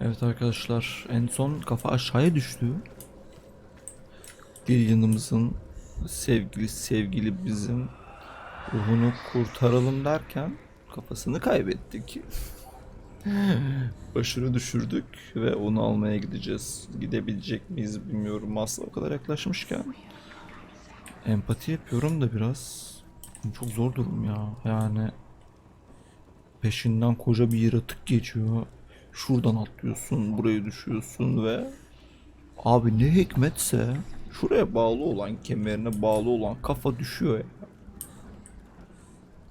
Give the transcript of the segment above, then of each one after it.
Evet arkadaşlar en son kafa aşağıya düştü. Bir yanımızın sevgili sevgili bizim ruhunu kurtaralım derken kafasını kaybettik. Başını düşürdük ve onu almaya gideceğiz. Gidebilecek miyiz bilmiyorum. Asla o kadar yaklaşmışken. Empati yapıyorum da biraz. Çok zor durum ya. Yani peşinden koca bir yaratık geçiyor. Şuradan atlıyorsun, buraya düşüyorsun ve abi ne hikmetse şuraya bağlı olan kemerine bağlı olan kafa düşüyor ya.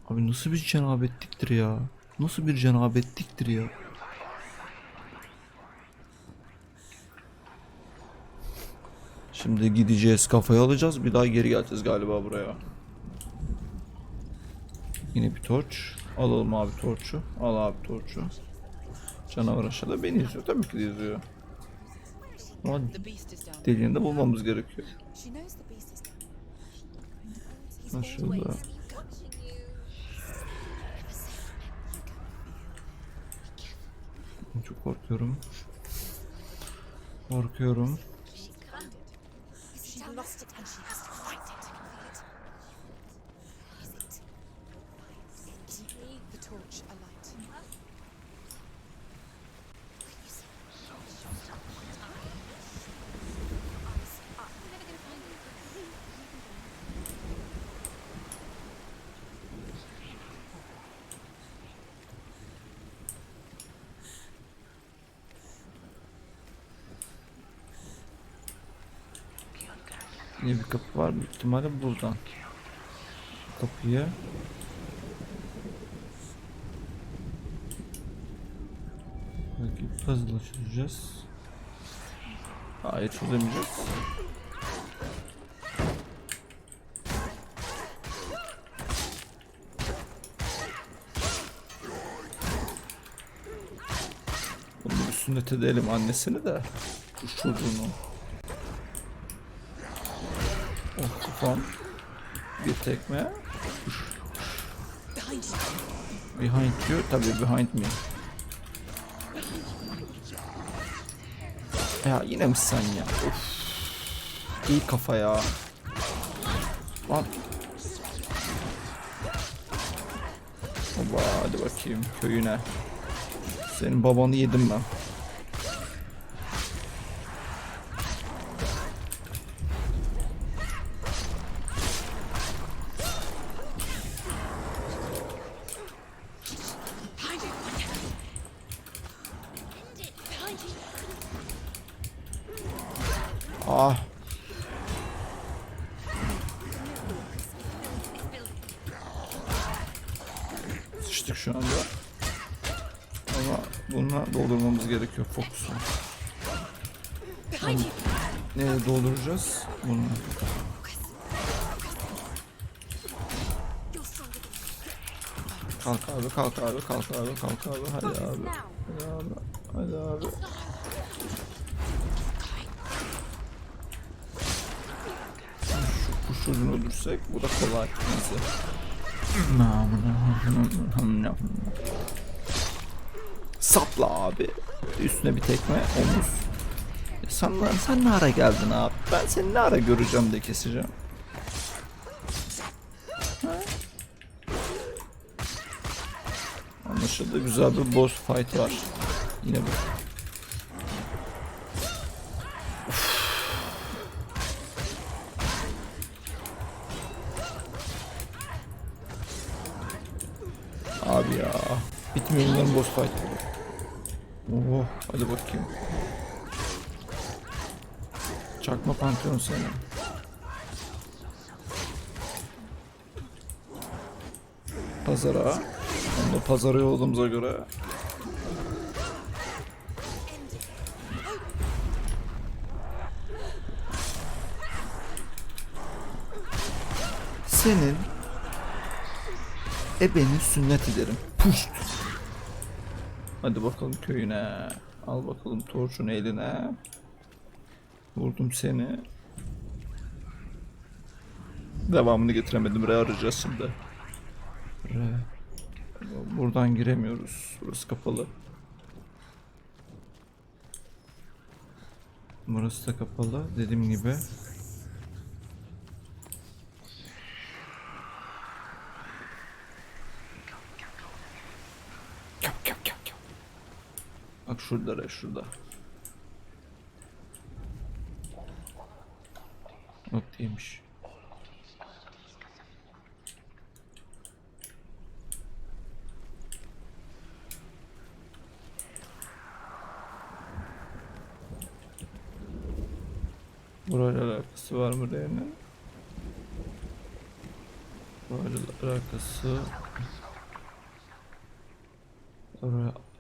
Abi nasıl bir cenabetliktir ya? Nasıl bir cenabetliktir ya? Şimdi gideceğiz kafayı alacağız bir daha geri geleceğiz galiba buraya. Yine bir torç. Alalım abi torçu. Al abi torçu. Canavar aşağıda beni izliyor. Tabii ki de izliyor. Ama deliğini de bulmamız gerekiyor. Şurada. Çok korkuyorum. Korkuyorum. She lost it and she has to find it. Is it? The torch alight. Yine bir kapı var büyük ihtimalle buradan. Kapıyı. Belki puzzle çözeceğiz. Hayır çözemeyeceğiz. Bunu bir sünnet edelim annesini de. Çocuğunu. Kafam. Bir tekme. Behind you. Tabii behind me. Ya yine mi sen ya? Of. İyi kafa ya. Lan. Baba hadi bakayım köyüne. Senin babanı yedim ben. Ama bununla doldurmamız gerekiyor fokusu. You. Neyle dolduracağız? Bunu. Kalk abi, kalk abi, kalk abi, kalk abi. Hadi abi. Hadi abi. Hadi abi. Şu kuş öldürsek bu da kolay. Neyse. Sapla abi. Üstüne bir tekme omuz. Sen, sen ne ara geldin abi? Ben seni ne ara göreceğim de keseceğim. Anlaşıldı. Güzel bir boss fight var. Yine bu. Abi ya. Bitmiyor bunların boss fight. Oh, hadi bakayım. Çakma pantolon seni. Pazara. Onu da pazara yolladığımıza göre. Senin ebeni sünnet ederim. Puşt. Hadi bakalım köyüne. Al bakalım torçun eline. Vurdum seni. Devamını getiremedim. Re arayacağız şimdi. Re. Buradan giremiyoruz. Burası kapalı. Burası da kapalı. Dediğim gibi. Bak şurada re, şurada. Yok değilmiş. Burayla alakası var mı R'nin? Burayla alakası...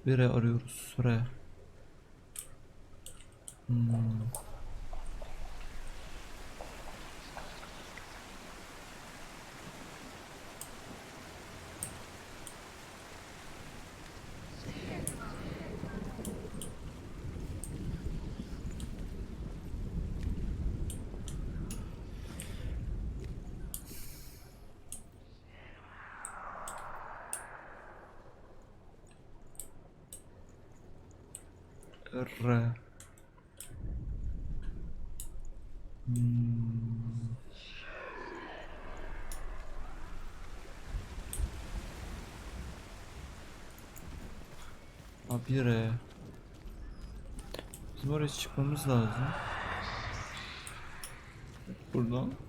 R arıyoruz. R. Hmm. R. Hmm. Abi R. Bizim oraya çıkmamız lazım. Buradan.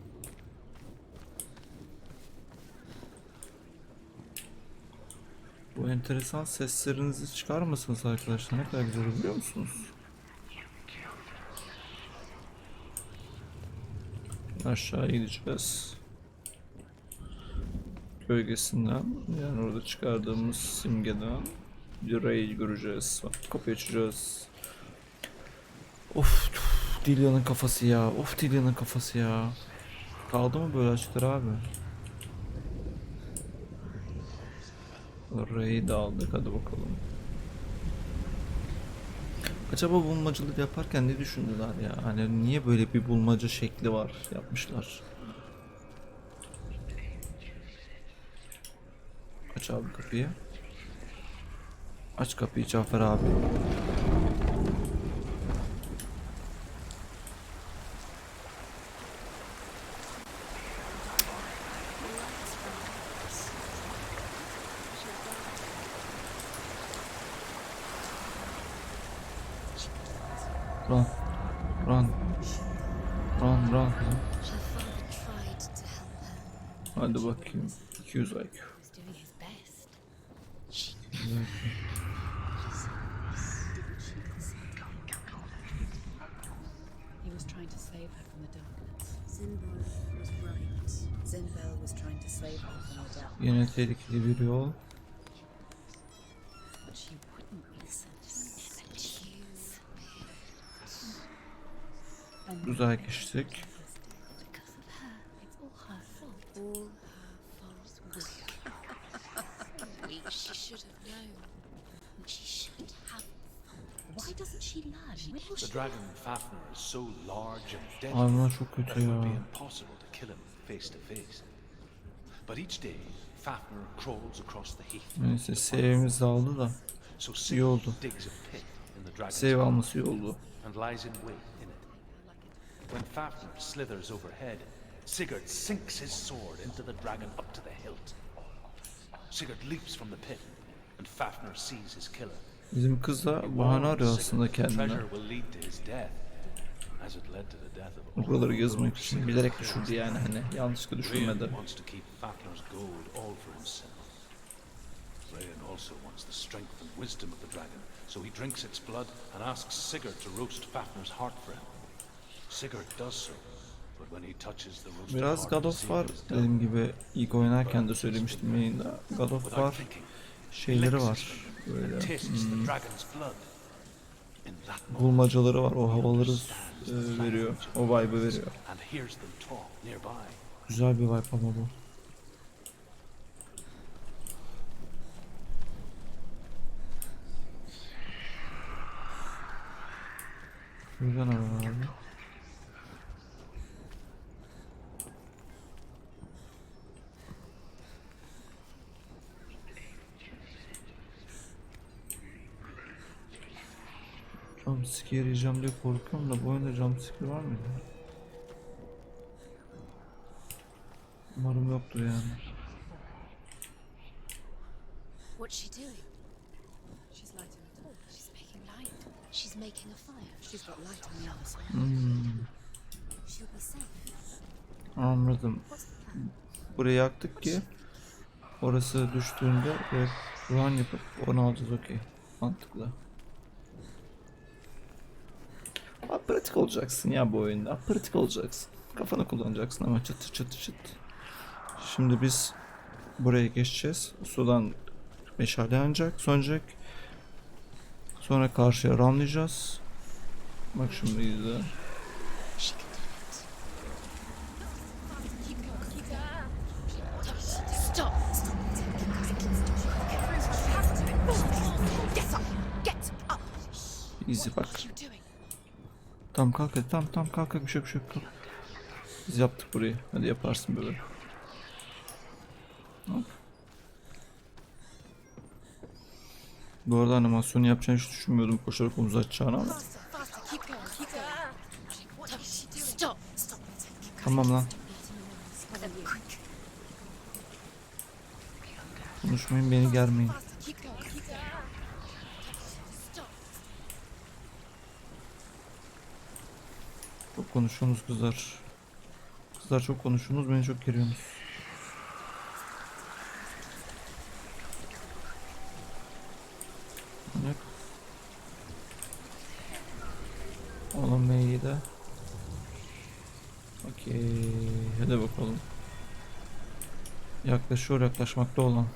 Bu enteresan seslerinizi çıkarmasanız arkadaşlar ne kadar güzel biliyor musunuz? Aşağı gideceğiz. Gölgesinden yani orada çıkardığımız simgeden Dire'yi göreceğiz. Bak, Kapıyı açacağız. Of tüf, Dilia'nın kafası ya. Of Dilia'nın kafası ya. Kaldı mı böyle açıklar abi? Orayı da aldık hadi bakalım. Acaba bulmacılık yaparken ne düşündüler ya? Hani niye böyle bir bulmaca şekli var yapmışlar? Aç abi kapıyı. Aç kapıyı Cafer abi. Run. Run. Run run. kızım. Her father tried to help her. Hadi bakayım. 200 IQ. He was doing his best. She He was trying to save her from the darkness. Zinbor was right. Zinbel was trying to save her from the dark. Yine tehlikeli bir yol. Day, Fafnir crawls across the heath. Neyse save'imiz de aldı da. İyi oldu. Save alması iyi oldu. When Fafnir slithers overhead, Sigurd sinks his sword into the dragon up to the hilt. Sigurd leaps from the pit, and Fafnir sees his killer. Bizim kız da bahane arıyor aslında kendine. treasure will lead to his death, as it led to the death of all Buraları gezmek için bilerek düşürdü yani hani yanlışlıkla düşürmedi. wants to keep Fafnir's gold all for himself. Rayan also wants the strength and wisdom of the dragon, so he drinks its blood and asks Sigurd to roast Fafnir's heart for him. Biraz God of War dediğim gibi ilk oynarken de söylemiştim yayında. God of War şeyleri var. Böyle moment, bulmacaları var. O havaları e, veriyor. O vibe'ı veriyor. Güzel bir vibe ama bu. Ne var abi? Jumpscare yiyeceğim diye korkuyorum da bu oyunda jumpscare var mıydı? Umarım yoktur yani. What's she doing? She's lighting a torch. She's making light. She's making a fire. She's got light on the other side. Hmm, She'll be safe. anladım. Burayı yaktık ki orası düştüğünde direkt run yapıp onu alacağız okey. Mantıklı. Abi pratik olacaksın ya bu oyunda. Pratik olacaksın. Kafanı kullanacaksın ama çıt çıt çıt. Şimdi biz buraya geçeceğiz. Sudan meşale yanacak, sönecek. Sonra karşıya ramlayacağız. Bak şimdi izle. Easy bak. What are you doing? Tamam kalk hadi tamam tamam kalk kalk bir şey bir şey yok. Biz yaptık burayı. Hadi yaparsın böyle. Hop. Bu arada animasyonu yapacağını hiç düşünmüyordum koşarak omuz açacağını ama. Tamam lan. Konuşmayın beni germeyin. Çok konuşuyorsunuz kızlar. Kızlar çok konuşuyorsunuz beni çok geriyorsunuz. Manyak. Oğlum. Okey. Hadi bakalım. Yaklaşıyor yaklaşmakta olan.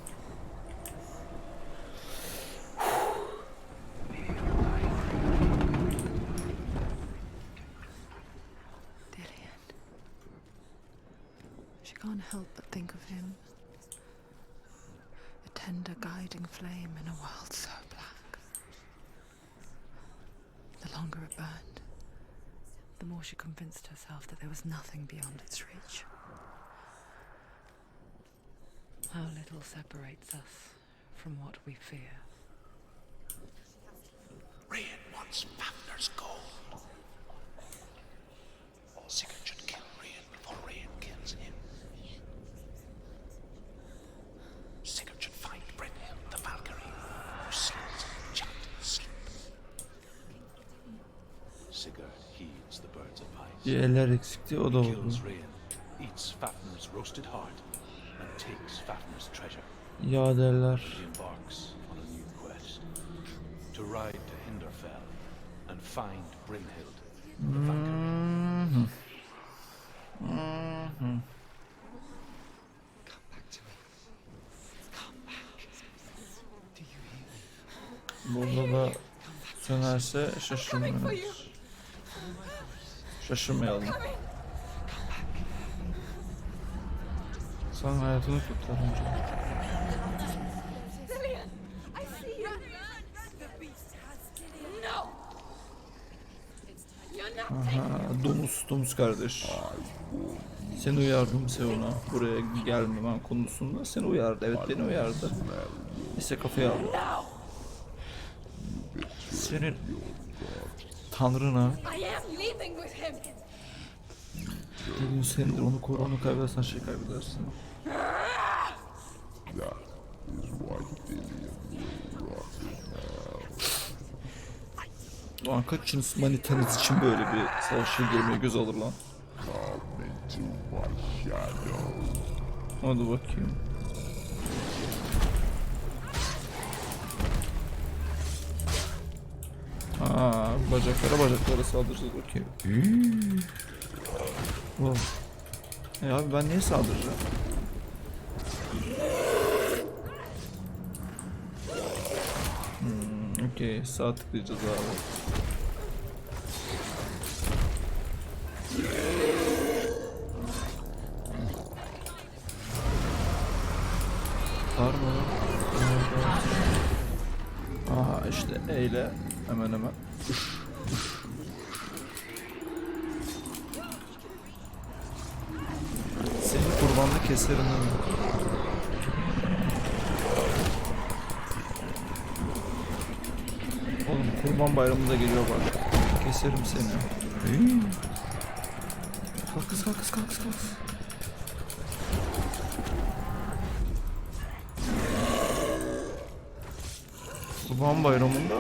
Longer it burned, the more she convinced herself that there was nothing beyond its reach. How little separates us from what we fear. Rain wants Fafnir's gold. Sigurd Bir eller eksikti o da oldu. Ya derler. Mhm. Mhm. Burada da sönerse şaşırmayalım. Şaşırmayalım. Sen hayatını kurtarınca. Aha, domuz, domuz kardeş. Seni uyardım Seona. Buraya gelmemem konusunda seni uyardı. Evet beni uyardı. Neyse kafaya aldı. Senin tanrına Dediğin senindir onu koru onu kaybedersen şey kaybedersin. Ulan kaçınız manitanız için böyle bir savaşa girmeye göz alır lan. Hadi bakayım. Aa, bacaklara bacaklara saldıracağız okey. Wow. E abi ben niye saldıracağım? Hmm, okey sağ tıklayacağız abi. Var? Aha işte eyle hemen hemen. Kurbanlı keserim ben. Oğlum kurban bayramı da geliyor bak. Keserim seni. Hey. Kalk kız kalk kız kalk kız kalk. Kurban bayramında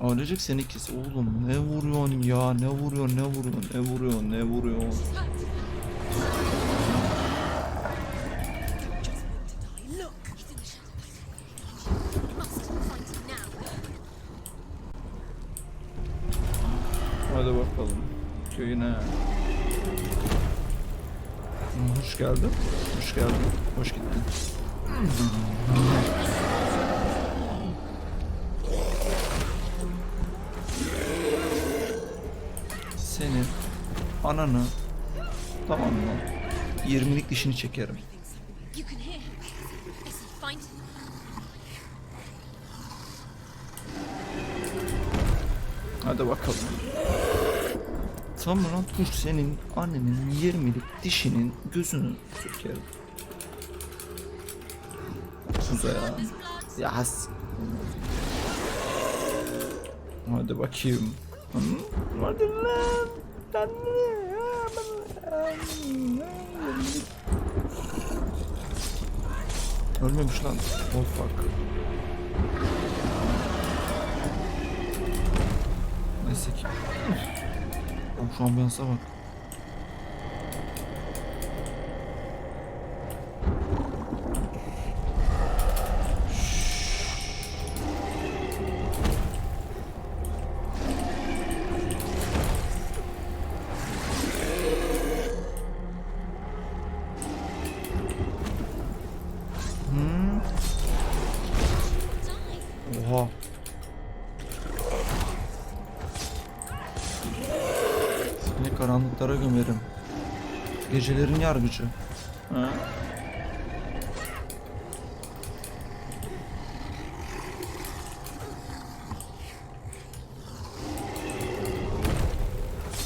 Ailecek seni kes oğlum ne vuruyorsun ya ne vuruyorsun ne vuruyorsun ne vuruyorsun ne vuruyorsun Hadi bakalım. Köyüne. Hı, Hoş geldin. Hoş geldin. Hoş gittin. Senin ananı tamam mı? 20'lik dişini çekerim. Hadi bakalım. Tamam dur senin annenin 20'lik dişinin gözünü sökerim. Kuza ya. Yas. Hadi bakayım. Hadi lan. Hadi. Ölmemiş lan. Oh fuck. Neyse ki. Oğlum şu ambiyansa bak. Gömerim. Gecelerin yargıcı.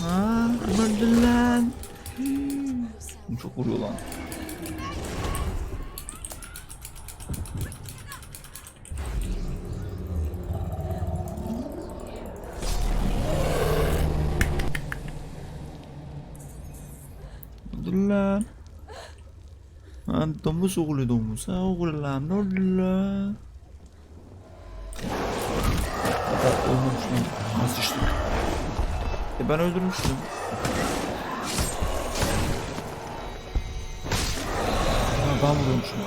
Ha öldün lan. Hmm. Çok vuruyor lan. Dur lan. Ha, domuz oğlu domuz. Ha oğlu lan ne oldu lan? Lan. Nasıl içtik? E ben öldürmüştüm. Ha, ben vuruyormuşum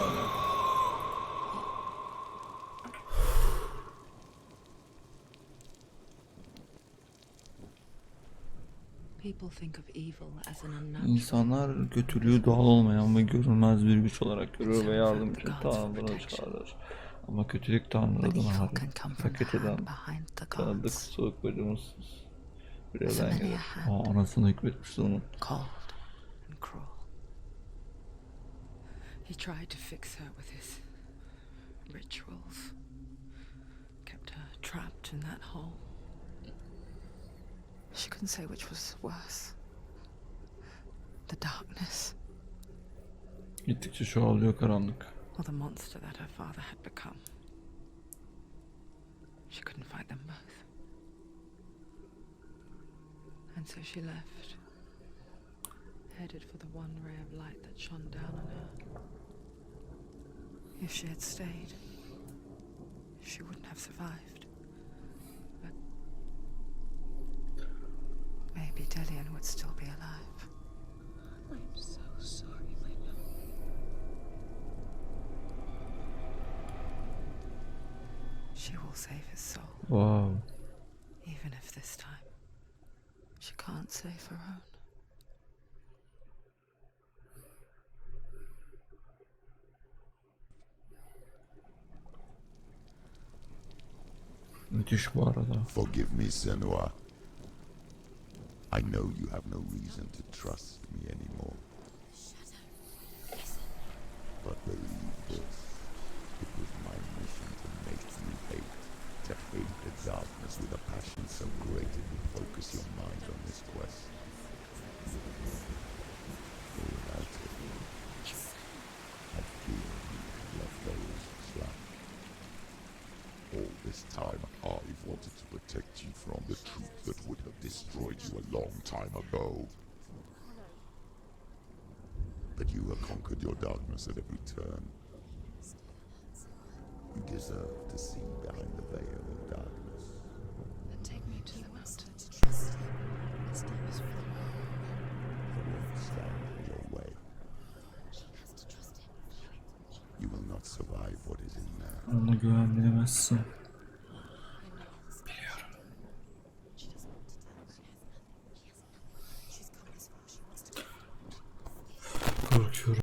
İnsanlar kötülüğü doğal olmayan ve görünmez bir güç olarak görür ve yardımcı tanrılara çağırır. Ama kötülük tanrıdan the eden tanıdık, soğuk ve umutsuz. Bir many gelir. Aa, anasını hükmetmişti onun. He tried to fix her with his rituals, kept her trapped in that hole. She couldn't say which was worse. The darkness Gittikçe çoğalıyor karanlık. or the monster that her father had become. She couldn't fight them both. And so she left, headed for the one ray of light that shone down on her. If she had stayed, she wouldn't have survived. But maybe Delian would still be alive. I'm so sorry, my love. She will save his soul, Wow. even if this time she can't save her own. Müthiş bu arada. Forgive me, Senua. I know you have no reason to trust me anymore. But believe this. It was my mission to make you hate. To hate the darkness with a passion so great it would focus your mind on this quest. I fear you have left those slack. All this time, I've long time ago. But you have conquered your darkness at every turn. You deserve to see behind the veil of darkness. Then take me to the mountain. I won't stand in your way. She has to trust him. You will not survive what is in there. Ona güvenmeyemezsin.